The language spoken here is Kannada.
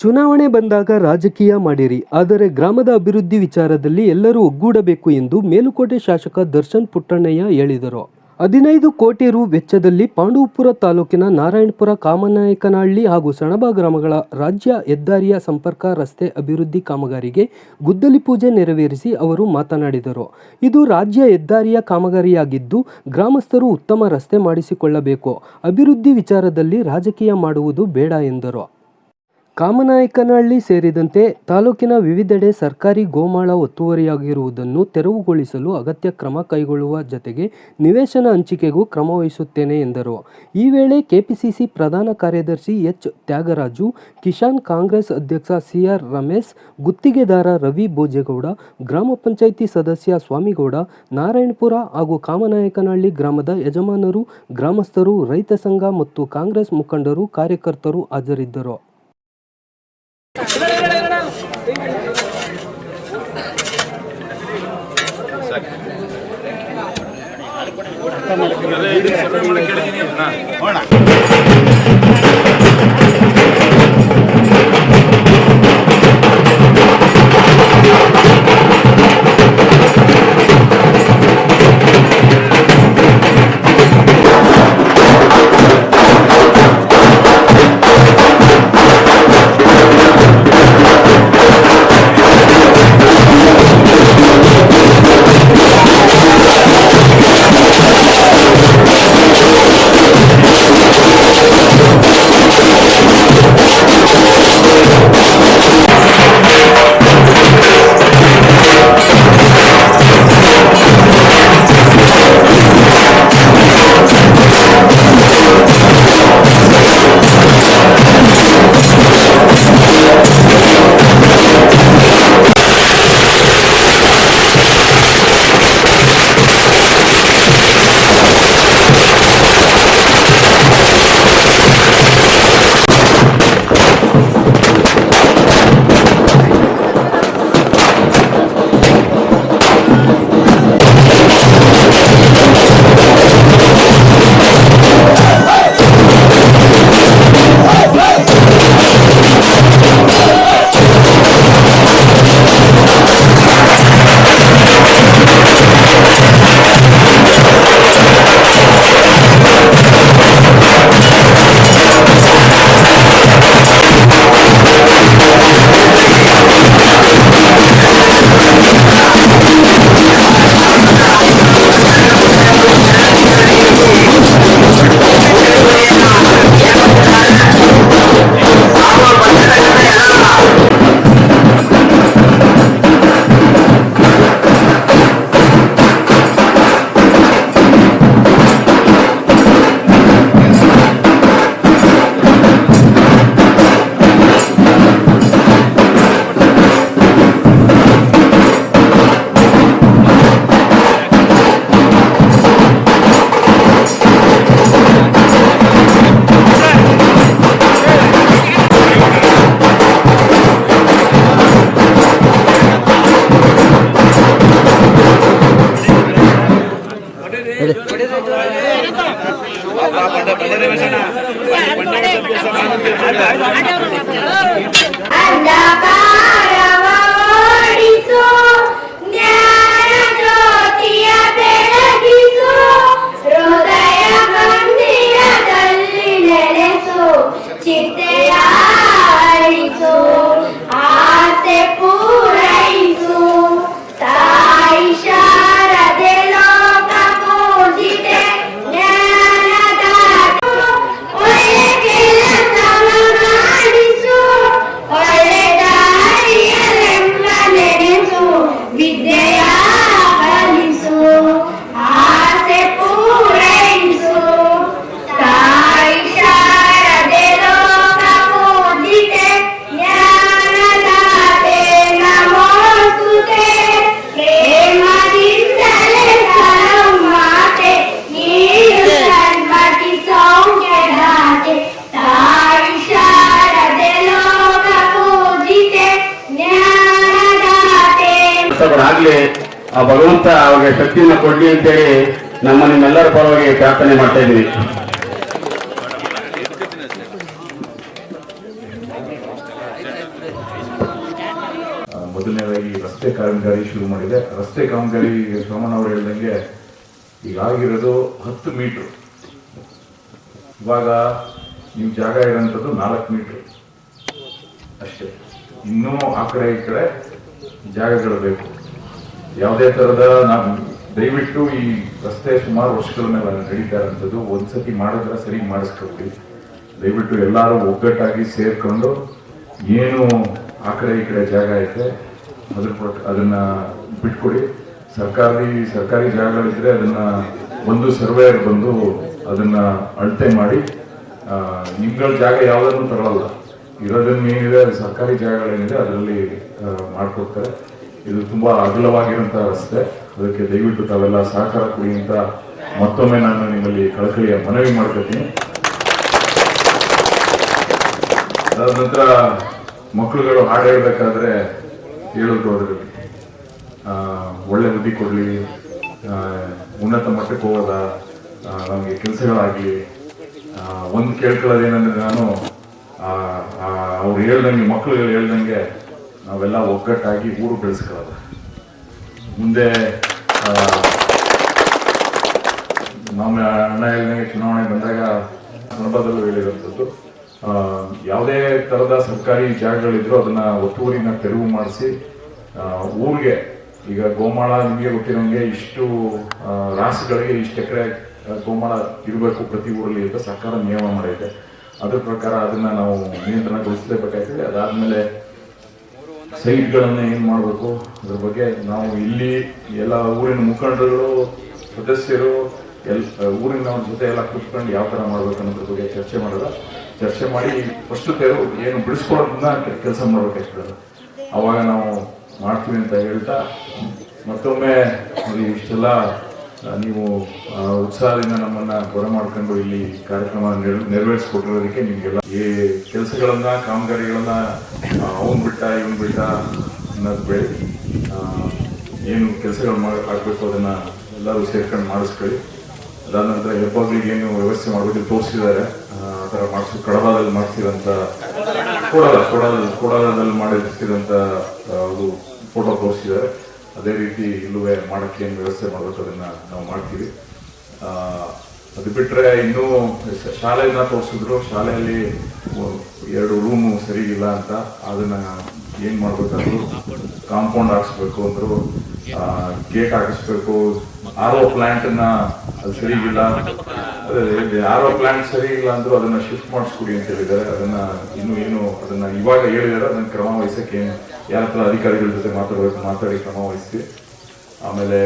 ಚುನಾವಣೆ ಬಂದಾಗ ರಾಜಕೀಯ ಮಾಡಿರಿ, ಆದರೆ ಗ್ರಾಮದ ಅಭಿವೃದ್ಧಿ ವಿಚಾರದಲ್ಲಿ ಎಲ್ಲರೂ ಒಗ್ಗೂಡಬೇಕು ಎಂದು ಮೇಲುಕೋಟೆ ಶಾಸಕ ದರ್ಶನ್ ಪುಟ್ಟಣ್ಣಯ್ಯ ಹೇಳಿದರು. ಹದಿನೈದು ಕೋಟಿ ರು ವೆಚ್ಚದಲ್ಲಿ ಪಾಂಡವಪುರ ತಾಲೂಕಿನ ನಾರಾಯಣಪುರ ಕಾಮನಾಯಕನಹಳ್ಳಿ ಹಾಗೂ ಸಣಬ ಗ್ರಾಮಗಳ ರಾಜ್ಯ ಹೆದ್ದಾರಿಯ ಸಂಪರ್ಕ ರಸ್ತೆ ಅಭಿವೃದ್ಧಿ ಕಾಮಗಾರಿಗೆ ಗುದ್ದಲಿ ಪೂಜೆ ನೆರವೇರಿಸಿ ಅವರು ಮಾತನಾಡಿದರು. ಇದು ರಾಜ್ಯ ಹೆದ್ದಾರಿಯ ಕಾಮಗಾರಿಯಾಗಿದ್ದು, ಗ್ರಾಮಸ್ಥರು ಉತ್ತಮ ರಸ್ತೆ ಮಾಡಿಸಿಕೊಳ್ಳಬೇಕು. ಅಭಿವೃದ್ಧಿ ವಿಚಾರದಲ್ಲಿ ರಾಜಕೀಯ ಮಾಡುವುದು ಬೇಡ ಎಂದರು. ಕಾಮನಾಯಕನಹಳ್ಳಿ ಸೇರಿದಂತೆ ತಾಲೂಕಿನ ವಿವಿಧೆಡೆ ಸರ್ಕಾರಿ ಗೋಮಾಳ ಒತ್ತುವರಿಯಾಗಿರುವುದನ್ನು ತೆರವುಗೊಳಿಸಲು ಅಗತ್ಯ ಕ್ರಮ ಕೈಗೊಳ್ಳುವ ಜತೆಗೆ ನಿವೇಶನ ಹಂಚಿಕೆಗೂ ಕ್ರಮ ವಹಿಸುತ್ತೇನೆ ಎಂದರು. ಈ ವೇಳೆ ಕೆಪಿಸಿಸಿ ಪ್ರಧಾನ ಕಾರ್ಯದರ್ಶಿ ಎಚ್. ತ್ಯಾಗರಾಜು ಕಿಶಾನ್ ಕಾಂಗ್ರೆಸ್ ಅಧ್ಯಕ್ಷ ಸಿಆರ್ ರಮೇಶ್, ಗುತ್ತಿಗೆದಾರ ರವಿ ಭೋಜೇಗೌಡ, ಗ್ರಾಮ ಪಂಚಾಯಿತಿ ಸದಸ್ಯ ಸ್ವಾಮಿಗೌಡ, ನಾರಾಯಣಪುರ ಹಾಗೂ ಕಾಮನಾಯಕನಹಳ್ಳಿ ಗ್ರಾಮದ ಯಜಮಾನರು, ಗ್ರಾಮಸ್ಥರು, ರೈತ ಸಂಘ ಮತ್ತು ಕಾಂಗ್ರೆಸ್ ಮುಖಂಡರು, ಕಾರ್ಯಕರ್ತರು ಹಾಜರಿದ್ದರು. ಅಂಧಕಾರವೋಡಿಸು అంధకారమోడిసో ಆಗ್ಲಿ ಆ ಭಗವಂತ ಅವ್ರಿಗೆ ಶಕ್ತಿಯನ್ನು ಕೊಡ್ಲಿ ಅಂತೇಳಿ ನಮ್ಮ ನಿಮ್ಮೆಲ್ಲರ ಪರವಾಗಿ ಪ್ರಾರ್ಥನೆ ಮಾಡ್ತಾ ಇದ್ದೀನಿ. ಮೊದಲನೇದಾಗಿ ರಸ್ತೆ ಕಾಮಗಾರಿ ಶುರು ಮಾಡಿದೆ. ರಸ್ತೆ ಕಾಮಗಾರಿ ಸೋಮಣ್ಣ ಅವರು ಹೇಳ್ದಂಗೆ ಈಗ ಆಗಿರೋದು ಹತ್ತು ಮೀಟರ್. ಇವಾಗ ನಿಮ್ ಜಾಗ ಇರೋಂಥದ್ದು ನಾಲ್ಕು ಮೀಟರ್. ಅಷ್ಟೇ. ಇನ್ನೂ ಆ ಕಡೆ ಈ ಕಡೆ ಜಾಗಗಳು ಬೇಕು. ಯಾವುದೇ ಥರದ ನಾವು ದಯವಿಟ್ಟು ಈ ರಸ್ತೆ ಸುಮಾರು ವರ್ಷಗಳ ಮೇಲೆ ನಡೀತಾ ಇರೋಂಥದ್ದು ಒಂದ್ಸತಿ ಮಾಡಿದ್ರೆ ಸರಿ ಮಾಡಿಸ್ಕೊಳ್ಳಿ ದಯವಿಟ್ಟು ಎಲ್ಲರೂ ಒಗ್ಗಟ್ಟಾಗಿ ಸೇರ್ಕೊಂಡು ಏನು ಆ ಕಡೆ ಈ ಕಡೆ ಜಾಗ ಐತೆ, ಅದ್ರ ಅದನ್ನ ಬಿಟ್ಕೊಡಿ. ಸರ್ಕಾರಿ ಸರ್ಕಾರಿ ಜಾಗಗಳಿದ್ರೆ ಅದನ್ನ ಒಂದು ಸರ್ವೇಯರ್ ಬಂದು ಅದನ್ನ ಅಳತೆ ಮಾಡಿ ನಿಮ್ಗಳ ಜಾಗ ಯಾವುದನ್ನು ತಗೊಳ್ಳಲ್ಲ ಇರೋದನ್ನ ಏನಿದೆ ಅದು ಸರ್ಕಾರಿ ಜಾಗಗಳೇನಿದೆ, ಅದರಲ್ಲಿ ಮಾಡ್ಕೊಡ್ತಾರೆ. ಇದು ತುಂಬಾ ಅಗಲವಾಗಿರುವಂತಹ ರಸ್ತೆ. ಅದಕ್ಕೆ ದಯವಿಟ್ಟು ತಾವೆಲ್ಲ ಸಹಕಾರ ಕೊಡಿ ಅಂತ ಮತ್ತೊಮ್ಮೆ ನಾನು ನಿಮ್ಮಲ್ಲಿ ಕಳಕಳಿಯ ಮನವಿ ಮಾಡ್ಕೊತೀನಿ. ಅದಾದ ನಂತರ ಮಕ್ಕಳುಗಳು ಹಾಡು ಹೇಳ್ಬೇಕಾದ್ರೆ ಹೇಳೋದು ಅದರಲ್ಲಿ. ಆ, ಒಳ್ಳೆ ಬುದ್ಧಿ ಕೊಡ್ಲಿ ಉನ್ನತ ಮಟ್ಟಕ್ಕೆ ಹೋಗೋದ ನಮಗೆ ಕೆಲಸಗಳಾಗಲಿ. ಒಂದು ಕೇಳ್ಕೊಳ್ಳೋದೇನಂದ್ರೆ ನಾನು ಅವ್ರು ಹೇಳ್ದಂಗೆ ಮಕ್ಕಳುಗಳು ಹೇಳ್ದಂಗೆ ನಾವೆಲ್ಲ ಒಗ್ಗಟ್ಟಾಗಿ ಊರು ಬೆಳೆಸ್ಕೊಳ್ಳೋದು. ಮುಂದೆ ನಮ್ಮ ಅಣ್ಣ ಚುನಾವಣೆಗೆ ಚುನಾವಣೆ ಬಂದಾಗ ಸಂದರ್ಭದಲ್ಲೂ ಹೇಳಿರುವಂಥದ್ದು ಯಾವುದೇ ಥರದ ಸರ್ಕಾರಿ ಜಾಗಗಳಿದ್ರು ಅದನ್ನ ಒತ್ತುವರಿನ ತೆರವು ಮಾಡಿಸಿ ಊರಿಗೆ, ಈಗ ಗೋಮಾಳ ನಿಮಗೆ ಗೊತ್ತಿರೋಂಗೆ ಇಷ್ಟು ರಾಸುಗಳಿಗೆ ಇಷ್ಟು ಎಕರೆ ಗೋಮಾಳ ಇರಬೇಕು ಪ್ರತಿ ಊರಲ್ಲಿ ಅಂತ ಸರ್ಕಾರ ನಿಯಮ ಮಾಡೈತೆ ಅದ್ರ ಪ್ರಕಾರ ಅದನ್ನ ನಾವು ನಿಯಂತ್ರಣಗೊಳಿಸಲೇಬೇಕಾಗ್ತದೆ. ಅದಾದ್ಮೇಲೆ ಸೈಟ್ಗಳನ್ನ ಏನು ಮಾಡಬೇಕು? ಅದ್ರ ಬಗ್ಗೆ ನಾವು ಇಲ್ಲಿ ಎಲ್ಲ ಊರಿನ ಮುಖಂಡರುಗಳು, ಸದಸ್ಯರು, ಎಲ್, ಊರಿನ ಜೊತೆ ಎಲ್ಲ ಕೂತ್ಕೊಂಡು ಯಾವ ಥರ ಮಾಡ್ಬೇಕು ಅನ್ನೋದ್ರ ಬಗ್ಗೆ ಚರ್ಚೆ ಮಾಡಿದ. ಚರ್ಚೆ ಮಾಡಿ ಫಸ್ಟ್ ತೆರವು ಏನು ಬಿಡಿಸ್ಕೊಳೋದನ್ನ ಕೆಲಸ ಮಾಡ್ಬೇಕಾಗ್ತದೆ. ಅವಾಗ ನಾವು ಮಾಡ್ತೀವಿ ಅಂತ ಹೇಳ್ತಾ ಮತ್ತೊಮ್ಮೆ ಇಷ್ಟೆಲ್ಲ ನೀವು ಉತ್ಸಾಹದಿಂದ ನಮ್ಮನ್ನ ಬರ ಮಾಡ್ಕೊಂಡು ಇಲ್ಲಿ ಕಾರ್ಯಕ್ರಮ ನೆರವೇರಿಸಿಕೊಟ್ಟಿರೋದಕ್ಕೆ ನಿಮಗೆಲ್ಲ ಈ ಕೆಲಸಗಳನ್ನ, ಕಾಮಗಾರಿಗಳನ್ನ ಅವನ್ ಬಿಟ್ಟ, ಇವನ್ ಬಿಟ್ಟ ಅನ್ನೋದು ಬೇಡಿ. ಏನು ಕೆಲಸಗಳು ಮಾಡಿ ಆಗ್ಬೇಕು ಅದನ್ನ ಎಲ್ಲರೂ ಸೇರ್ಕೊಂಡು ಮಾಡಿಸ್ಕೊಳ್ಳಿ. ಅದಾದ ನಂತರ ಹೆಬ್ಬಾಗ್ಲಿಗೆ ಏನು ವ್ಯವಸ್ಥೆ ಮಾಡಬೇಕು ತೋರಿಸಿದ್ದಾರೆ. ಆ ಥರ ಮಾಡಿಸಿ, ಕಡಬಾದಲ್ಲಿ ಮಾಡಿಸಿದಂತ ಕೊಡಲ ಕೊಡಲ ಕೊಡಲದಲ್ಲಿ ಮಾಡಿಸಿದಂಥ ಅದು ಫೋಟೋ ತೋರಿಸಿದ್ದಾರೆ. ಅದೇ ರೀತಿ ಇಲ್ಲೂ ಮಾಡೋಕ್ಕೆ ಏನು ವ್ಯವಸ್ಥೆ ಮಾಡಬೇಕು ಅದನ್ನ ನಾವು ಮಾಡ್ತೀವಿ. ಅದು ಬಿಟ್ಟರೆ ಇನ್ನೂ ಶಾಲೆಯನ್ನ ತೋರಿಸಿದ್ರು. ಶಾಲೆಯಲ್ಲಿ ಎರಡು ರೂಮು ಸರಿ ಇಲ್ಲ ಅಂತ. ಅದನ್ನ ಏನು ಮಾಡಬೇಕಾದ್ರು ಕಾಂಪೌಂಡ್ ಹಾಕಿಸ್ಬೇಕು ಅಂದರು. ಗೇಟ್ ಹಾಕಿಸ್ಬೇಕು. ಆರೋ ಪ್ಲ್ಯಾಂಟನ್ನು ಅದು ಸರಿ ಯಾರೋ ಪ್ಲಾಂಟ್ ಸರಿ ಇಲ್ಲ ಅಂದ್ರೂ ಅದನ್ನ ಶಿಫ್ಟ್ ಮಾಡಿಸ್ಕೊಡಿ ಅಂತ ಹೇಳಿದ್ದಾರೆ. ಅದನ್ನ ಇನ್ನು ಏನು, ಅದನ್ನ ಇವಾಗ ಹೇಳಿದಾರೆ ಅದನ್ನ ಕ್ರಮ ವಹಿಸಕ್ಕೆ ಯಾರ ಹತ್ರ ಅಧಿಕಾರಿಗಳ ಜೊತೆ ಮಾತಾಡಬೇಕು, ಮಾತಾಡಿ ಕ್ರಮ ವಹಿಸಿ. ಆಮೇಲೆ